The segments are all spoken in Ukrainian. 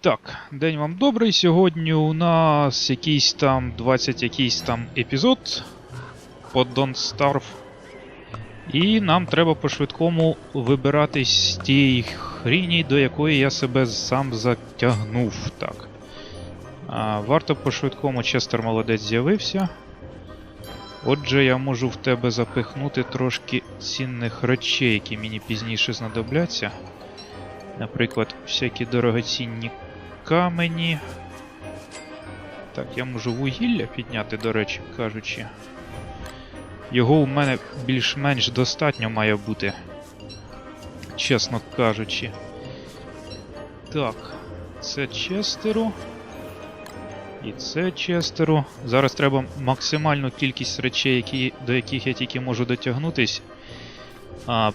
Так, день вам добрий. Сьогодні у нас якийсь там 20 якийсь там епізод по Don't Starve. І нам треба по-швидкому вибиратись з тієї хріні, до якої я себе сам затягнув. Так. А, варто по-швидкому, Честер молодець з'явився. Отже, я можу в тебе запихнути трошки цінних речей, які мені пізніше знадобляться. Наприклад, всякі дорогоцінні камені. Так, я можу вугілля підняти, до речі, кажучи. Його у мене більш-менш достатньо має бути. Чесно кажучи. Так, це Честеру. І це Честеру. Зараз треба максимальну кількість речей, які, до яких я тільки можу дотягнутись. А,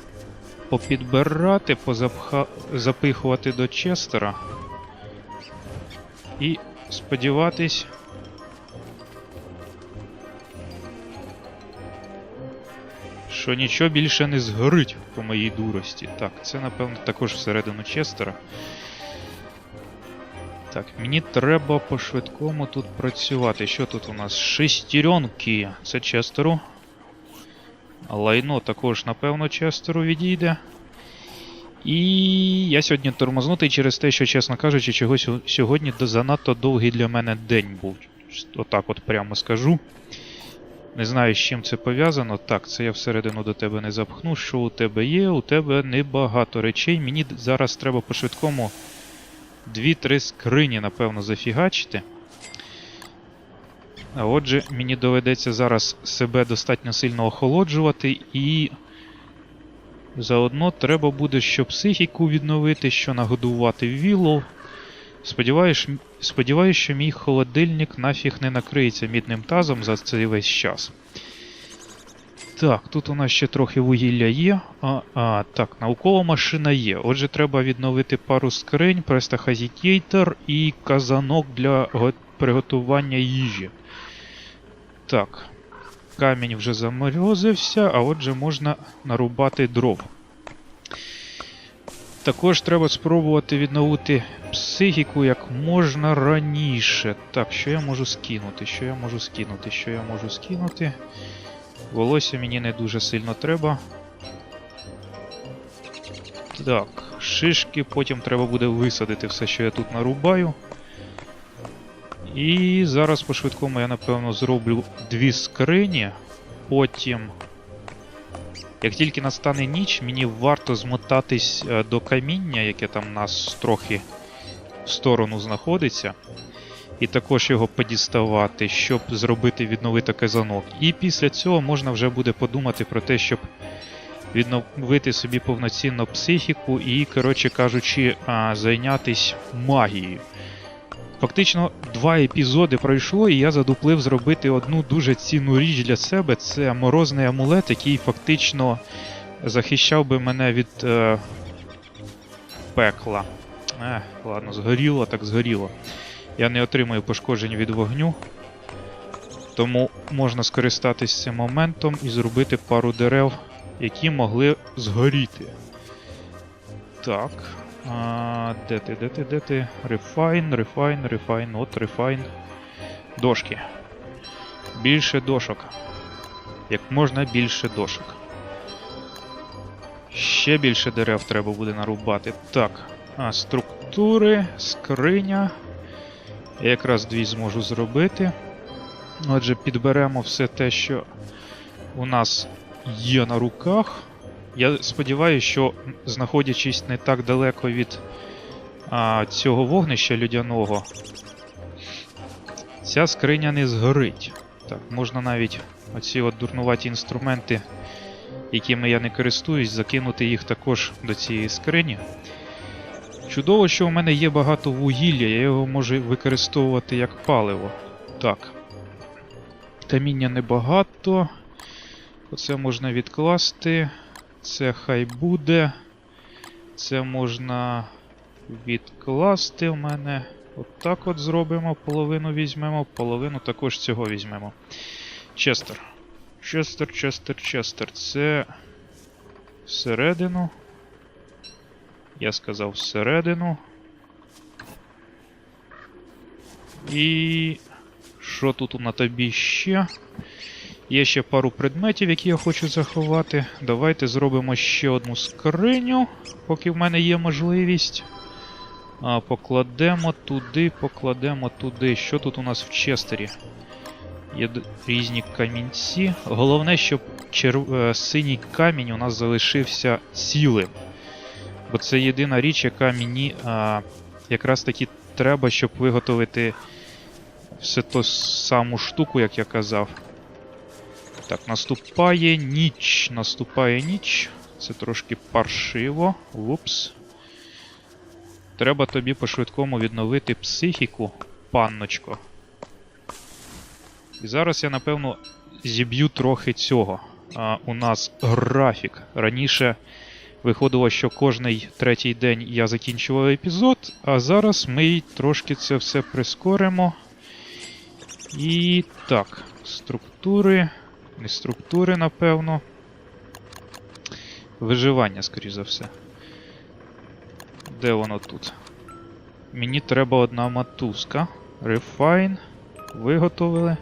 попідбирати, позапха... запихувати до Честера. І сподіватись. Що нічого більше не згорить по моїй дурості. Так, це напевно також всередину Честера. Так, мені треба по-швидкому тут працювати. Що тут у нас? Шестеренки. Це Честеру. Лайно також, напевно, Честеру відійде. І я сьогодні тормознутий через те, що, чесно кажучи, чогось сьогодні занадто довгий для мене день був. Отак от прямо скажу. Не знаю, з чим це пов'язано. Так, це я всередину до тебе не запхну. Що у тебе є? У тебе небагато речей. Мені зараз треба по-швидкому дві-три скрині, напевно, зафігачити. А отже, мені доведеться зараз себе достатньо сильно охолоджувати і. Заодно треба буде що психіку відновити, що нагодувати віллов. Сподіваюсь, сподіваюсь, що мій холодильник нафіг не накриється мідним тазом за цей весь час. Так, тут у нас ще трохи вугілля є. А, а, так, наукова машина є. Отже, треба відновити пару скринь, престахазітейтер і казанок для приготування їжі. Так. Камінь вже заморозився, а отже можна нарубати дров. Також треба спробувати відновити психіку як можна раніше. Так, що я можу скинути? Що я можу скинути? Що я можу скинути? Волосся мені не дуже сильно треба. Так, шишки, потім треба буде висадити все, що я тут нарубаю. І зараз по-швидкому я, напевно, зроблю дві скрині. Потім, як тільки настане ніч, мені варто змотатись е, до каміння, яке там нас трохи в сторону знаходиться. І також його подіставати, щоб зробити відновити казанок. І після цього можна вже буде подумати про те, щоб відновити собі повноцінно психіку і, коротше кажучи, а, зайнятись магією. Фактично, два епізоди пройшло, і я задуплив зробити одну дуже цінну річ для себе. Це морозний амулет, який фактично захищав би мене від е, пекла. Ех, ладно, згоріло, так згоріло. Я не отримую пошкоджень від вогню. Тому можна скористатись цим моментом і зробити пару дерев, які могли згоріти. Так. А, де ти, де ти, де ти? Refine, refine, refine, от refine. Дошки. Більше дошок. Як можна більше дошок. Ще більше дерев треба буде нарубати. Так. А, структури, скриня. Я якраз дві зможу зробити. Отже, підберемо все те, що у нас є на руках. Я сподіваюся, що знаходячись не так далеко від а, цього вогнища людяного, ця скриня не згорить. Так, можна навіть оці от дурнуваті інструменти, якими я не користуюсь, закинути їх також до цієї скрині. Чудово, що у мене є багато вугілля, я його можу використовувати як паливо. Так. Каміння небагато. Оце можна відкласти. Це хай буде. Це можна відкласти в мене. Отак от, зробимо. Половину візьмемо, половину також цього візьмемо. Честер. Честер, Честер, Честер. Це всередину. Я сказав всередину. І. Що тут на тобі ще? Є ще пару предметів, які я хочу заховати. Давайте зробимо ще одну скриню, поки в мене є можливість. А, покладемо туди, покладемо туди. Що тут у нас в Честері? Є різні камінці. Головне, щоб чер... е, синій камінь у нас залишився цілим. Бо це єдина річ, яка мені а, якраз таки треба, щоб виготовити все ту саму штуку, як я казав. Так, наступає ніч. Наступає ніч. Це трошки паршиво. Упс. Треба тобі по-швидкому відновити психіку, панночко. І зараз я, напевно, зіб'ю трохи цього. А, у нас графік. Раніше виходило, що кожний третій день я закінчував епізод, а зараз ми трошки це все прискоримо. І так, структури. Не структури, напевно. Виживання, скоріш за все. Де воно тут? Мені треба одна мотузка. Refine. Виготовили.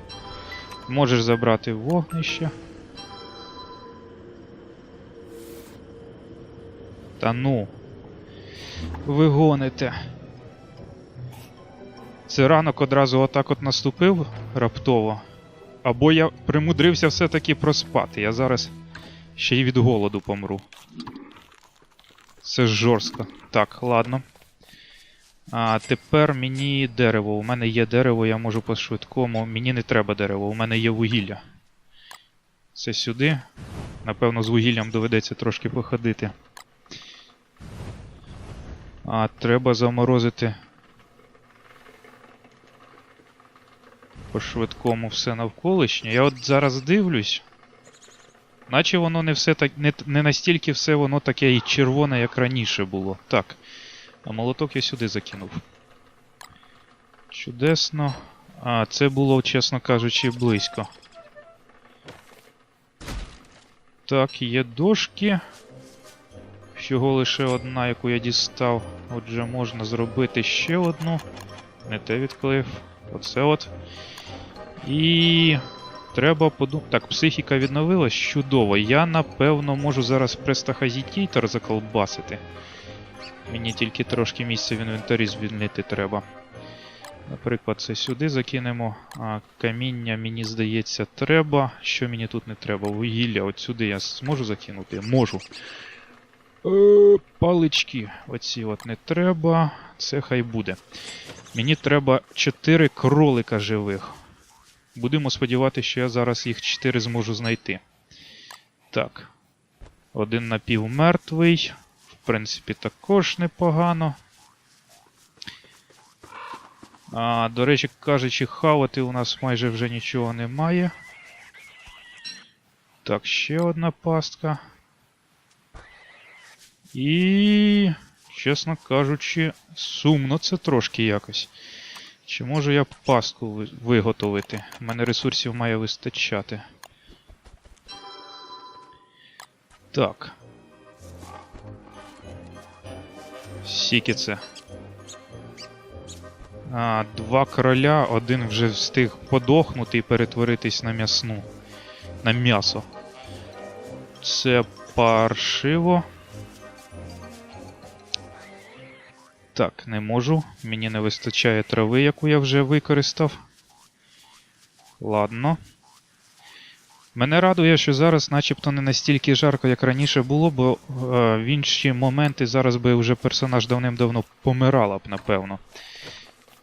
Можеш забрати вогнище. Та ну. Ви гоните. Це ранок одразу отак от наступив раптово. Або я примудрився все-таки проспати. Я зараз ще й від голоду помру. Це жорстко. Так, ладно. А тепер мені дерево. У мене є дерево, я можу по-швидкому. Мені не треба дерево, у мене є вугілля. Це сюди. Напевно, з вугіллям доведеться трошки походити. А треба заморозити. По-швидкому все навколишнє. Я от зараз дивлюсь. Наче воно не все так. Не, не настільки все воно таке і червоне, як раніше було. Так. А молоток я сюди закинув. Чудесно. А, це було, чесно кажучи, близько. Так, є дошки. Всього лише одна, яку я дістав. Отже, можна зробити ще одну. Не те відклеїв. Оце от. І. Треба подумати. Так, психіка відновилась чудово. Я напевно можу зараз престахазітітор заколбасити. Мені тільки трошки місця в інвентарі звільнити треба. Наприклад, це сюди закинемо. А, каміння, мені здається, треба. Що мені тут не треба? Вугілля. От сюди я зможу закинути? Можу. Е, палички. Оці от не треба. Це хай буде. Мені треба 4 кролика живих. Будемо сподіватися, що я зараз їх 4 зможу знайти. Так. Один напівмертвий. В принципі, також непогано. А, До речі, кажучи, хавати у нас майже вже нічого немає. Так, ще одна пастка. І, чесно кажучи, сумно це трошки якось. Чи можу я пастку виготовити? У мене ресурсів має вистачати. Так. Скільки це? А, два короля, один вже встиг подохнути і перетворитись на м'ясну. На м'ясо. Це паршиво. Так, не можу. Мені не вистачає трави, яку я вже використав. Ладно. Мене радує, що зараз начебто не настільки жарко, як раніше було, бо е, в інші моменти зараз би вже персонаж давним-давно помирала б, напевно.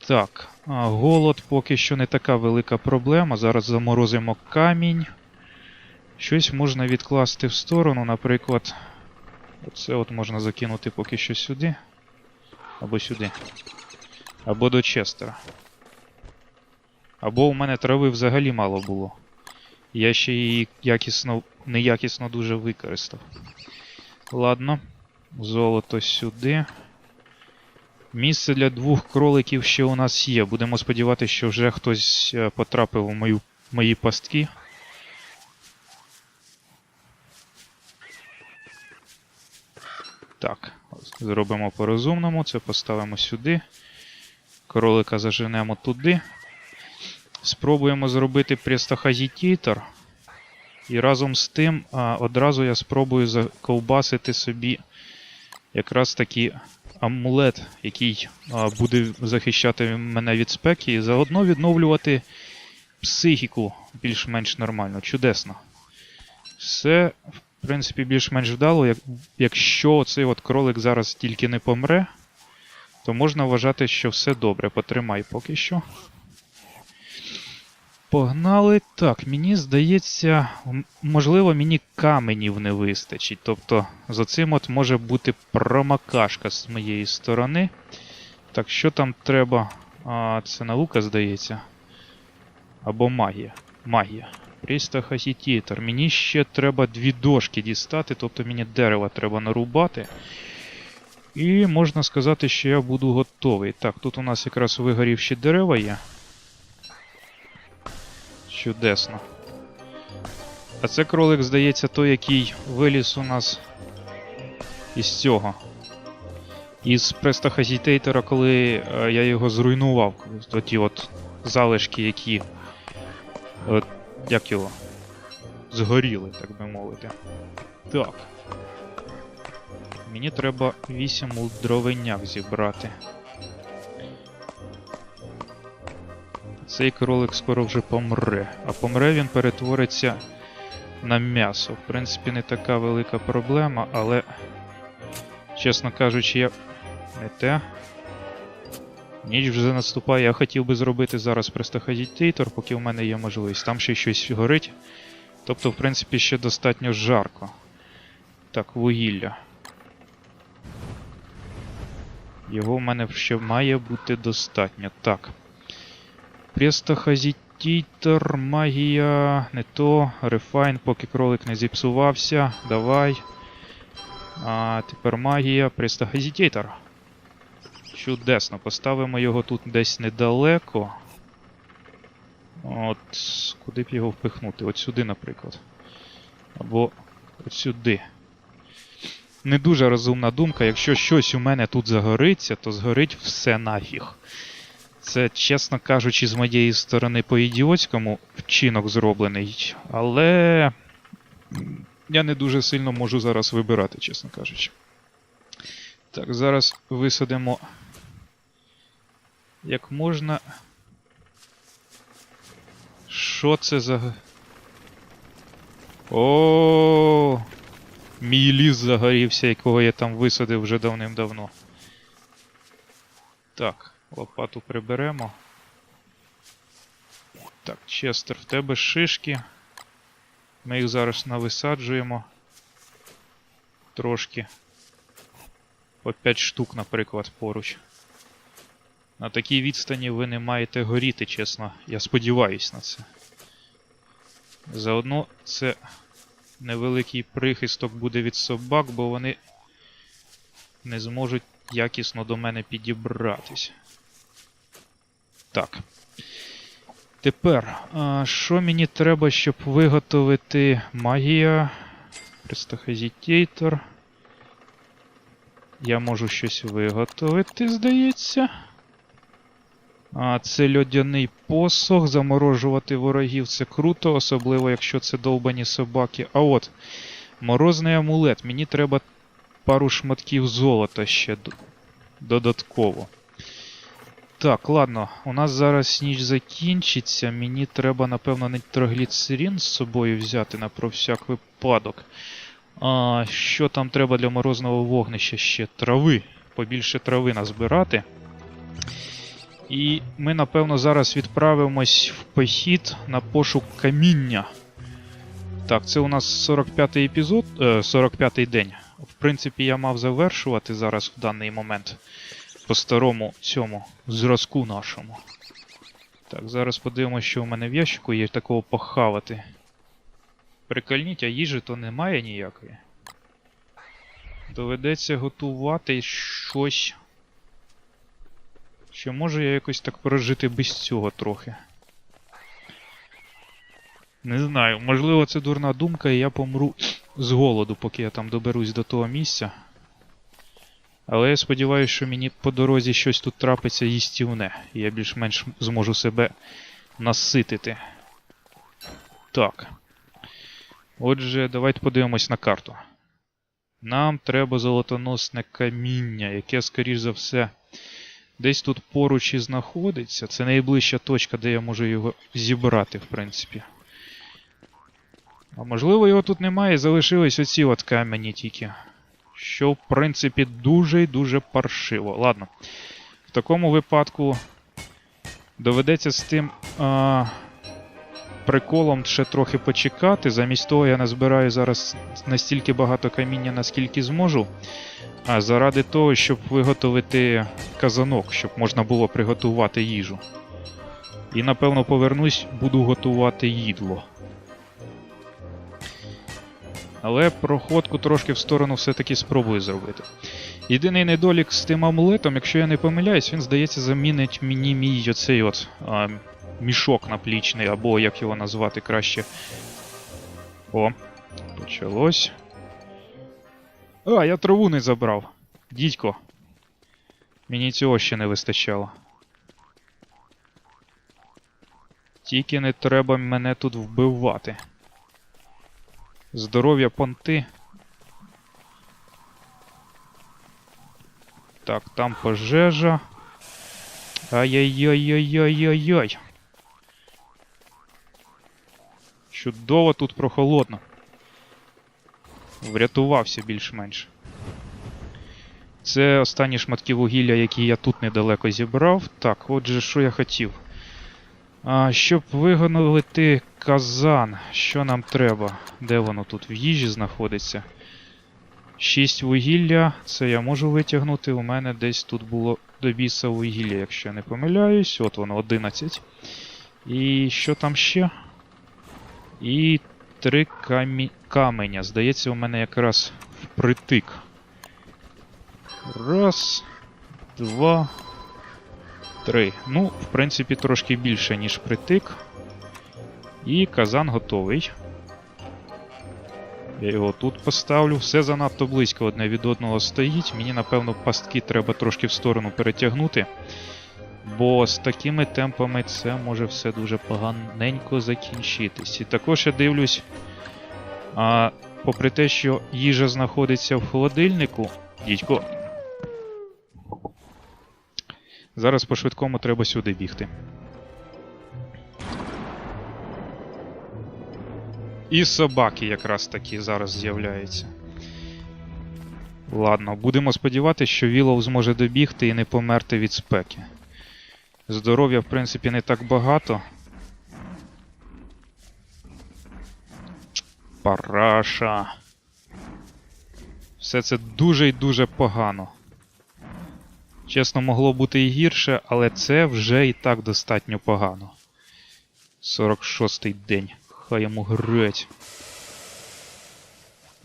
Так, голод поки що не така велика проблема. Зараз заморозимо камінь. Щось можна відкласти в сторону, наприклад. Оце от можна закинути поки що сюди. Або сюди. Або до Честера. Або у мене трави взагалі мало було. Я ще її якісно, неякісно дуже використав. Ладно. Золото сюди. Місце для двох кроликів ще у нас є. Будемо сподіватися, що вже хтось е, потрапив у мою, мої пастки. Так, зробимо по-розумному, це поставимо сюди. кролика заженемо туди. Спробуємо зробити престохазітітор. І разом з тим а, одразу я спробую заковбасити собі якраз таки амулет, який а, буде захищати мене від спеки, і заодно відновлювати психіку більш-менш нормально. Чудесно. Все, в принципі, більш-менш вдало. Як, якщо цей от кролик зараз тільки не помре, то можна вважати, що все добре. Потримай поки що. Погнали. Так, мені здається, можливо, мені каменів не вистачить. Тобто, за цим от може бути промакашка з моєї сторони. Так, що там треба? А, це наука, здається. Або магія. Магія. Пристахасітітор. Мені ще треба дві дошки дістати, тобто мені дерева треба нарубати. І можна сказати, що я буду готовий. Так, тут у нас якраз вигорівші дерева є. Чудесно. А це кролик, здається, той, який виліз у нас із цього. Із престахазітейтера, коли е, я його зруйнував. Оті от залишки, які. От, як його? Згоріли, так би мовити. Так. Мені треба 8 дровиняк зібрати. Цей кролик скоро вже помре. А помре він перетвориться на м'ясо. В принципі, не така велика проблема, але, чесно кажучи, я не те. Ніч вже наступає. Я хотів би зробити зараз престохазітейтор, поки в мене є можливість. Там ще щось горить. Тобто, в принципі, ще достатньо жарко. Так, вугілля. Його в мене ще має бути достатньо. Так. Престохазітітор, магія, не то, рефайн, поки кролик не зіпсувався. Давай. А тепер магія, престохазітітор. Чудесно, поставимо його тут десь недалеко. От, куди б його впихнути? От сюди, наприклад. Або от сюди. Не дуже розумна думка. Якщо щось у мене тут загориться, то згорить все нафіг. Це, чесно кажучи, з моєї сторони по-ідіотському вчинок зроблений, але я не дуже сильно можу зараз вибирати, чесно кажучи. Так, зараз висадимо як можна. Що це за. О, мій ліс загорівся, якого я там висадив вже давним-давно. Так, лопату приберемо. Так, Честер, в тебе шишки. Ми їх зараз нависаджуємо. Трошки. По 5 штук, наприклад, поруч. На такій відстані ви не маєте горіти, чесно. Я сподіваюсь на це. Заодно це невеликий прихисток буде від собак, бо вони не зможуть якісно до мене підібратись. Так. Тепер, що мені треба, щоб виготовити магія, престохазітейтор. Я можу щось виготовити, здається. Це льодяний посох, заморожувати ворогів це круто, особливо якщо це довбані собаки. А от, морозний амулет. Мені треба пару шматків золота ще додатково. Так, ладно, у нас зараз ніч закінчиться. Мені треба, напевно, нітрогліцерин з собою взяти на про всяк випадок. А, що там треба для морозного вогнища ще? Трави. Побільше трави назбирати. І ми, напевно, зараз відправимось в похід на пошук каміння. Так, це у нас 45-й епізод, е, 45-й день. В принципі, я мав завершувати зараз в даний момент по старому цьому зразку нашому. Так, зараз подивимося, що у мене в ящику є такого похавати. Прикольніть, а їжі то немає ніякої. Доведеться готувати щось. Що може я якось так прожити без цього трохи. Не знаю, можливо, це дурна думка, і я помру з голоду, поки я там доберусь до того місця. Але я сподіваюся, що мені по дорозі щось тут трапиться їстівне, і я більш-менш зможу себе наситити. Так. Отже, давайте подивимось на карту. Нам треба золотоносне каміння, яке, скоріш за все, десь тут поруч і знаходиться. Це найближча точка, де я можу його зібрати, в принципі. А можливо, його тут немає, і залишились оці от камені тільки. Що, в принципі, дуже і дуже паршиво. Ладно. В такому випадку доведеться з тим а, приколом ще трохи почекати. Замість того я назбираю зараз настільки багато каміння, наскільки зможу. А заради того, щоб виготовити казанок, щоб можна було приготувати їжу. І напевно повернусь, буду готувати їдло. Але проходку трошки в сторону все-таки спробую зробити. Єдиний недолік з тим амулетом, якщо я не помиляюсь, він, здається, замінить мені мій оцей от а, мішок наплічний, або як його назвати краще. О, почалось. А, я траву не забрав. Дідько. Мені цього ще не вистачало. Тільки не треба мене тут вбивати. Здоров'я понти. Так, там пожежа. Ай-яй-яй-яй-яй-яй-яй. Чудово тут прохолодно. Врятувався більш-менш. Це останні шматки вугілля, які я тут недалеко зібрав. Так, отже, що я хотів. А, щоб виготовити казан, що нам треба? Де воно тут в їжі знаходиться? 6 вугілля, це я можу витягнути. У мене десь тут було до біса вугілля, якщо я не помиляюсь. От воно 11. І що там ще? І три камі... каменя. Здається, у мене якраз впритик. Раз, два, три. Ну, в принципі, трошки більше, ніж притик. І казан готовий. Я його тут поставлю. Все занадто близько одне від одного стоїть. Мені, напевно, пастки треба трошки в сторону перетягнути. Бо з такими темпами це може все дуже поганенько закінчитись. І також я дивлюсь, а, попри те, що їжа знаходиться в холодильнику. Дідько. Зараз по швидкому треба сюди бігти. І собаки якраз таки зараз з'являються. Ладно, будемо сподіватися, що Вілов зможе добігти і не померти від спеки. Здоров'я, в принципі, не так багато. Параша. Все це дуже і дуже погано. Чесно, могло бути і гірше, але це вже і так достатньо погано. 46-й день. Хай йому греть.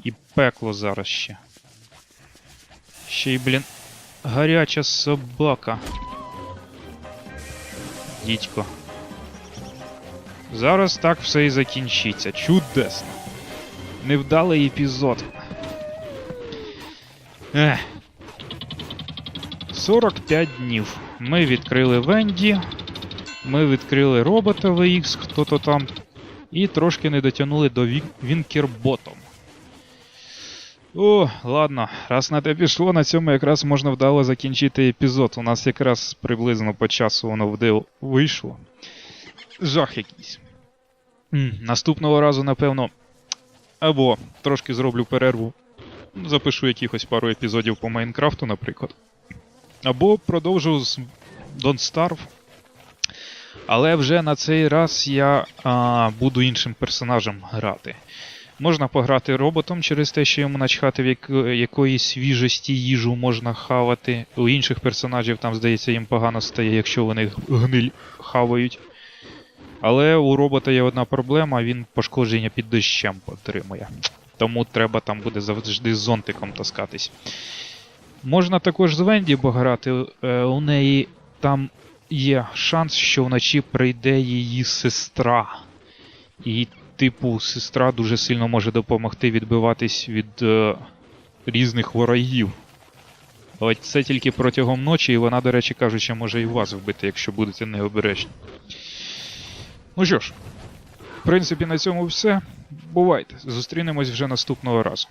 І пекло зараз ще. Ще й, блін, гаряча собака. Дідько. Зараз так все і закінчиться. Чудесно. Невдалий епізод. Ех. 45 днів. Ми відкрили Венді. Ми відкрили робота VX, хто то там. І трошки не дотягнули до Вінкерботом. О, ладно, раз на те пішло, на цьому якраз можна вдало закінчити епізод. У нас якраз приблизно по часу воно вди- вийшло. Жах якийсь. М, Наступного разу, напевно, або трошки зроблю перерву, запишу якихось пару епізодів по Майнкрафту, наприклад. Або продовжу з Don't Starve. Але вже на цей раз я а, буду іншим персонажем грати. Можна пограти роботом через те, що йому начхати в як... якої свіжості їжу можна хавати. У інших персонажів там, здається, їм погано стає, якщо вони гниль хавають. Але у робота є одна проблема, він пошкодження під дощем отримує. Тому треба там буде завжди з зонтиком таскатись. Можна також з Венді пограти. Е, у неї там є шанс, що вночі прийде її сестра. І, типу, сестра дуже сильно може допомогти відбиватись від е, різних ворогів. Але це тільки протягом ночі, і вона, до речі, кажучи, може і вас вбити, якщо будете необережні. Ну що ж, в принципі, на цьому все. Бувайте. Зустрінемось вже наступного разу.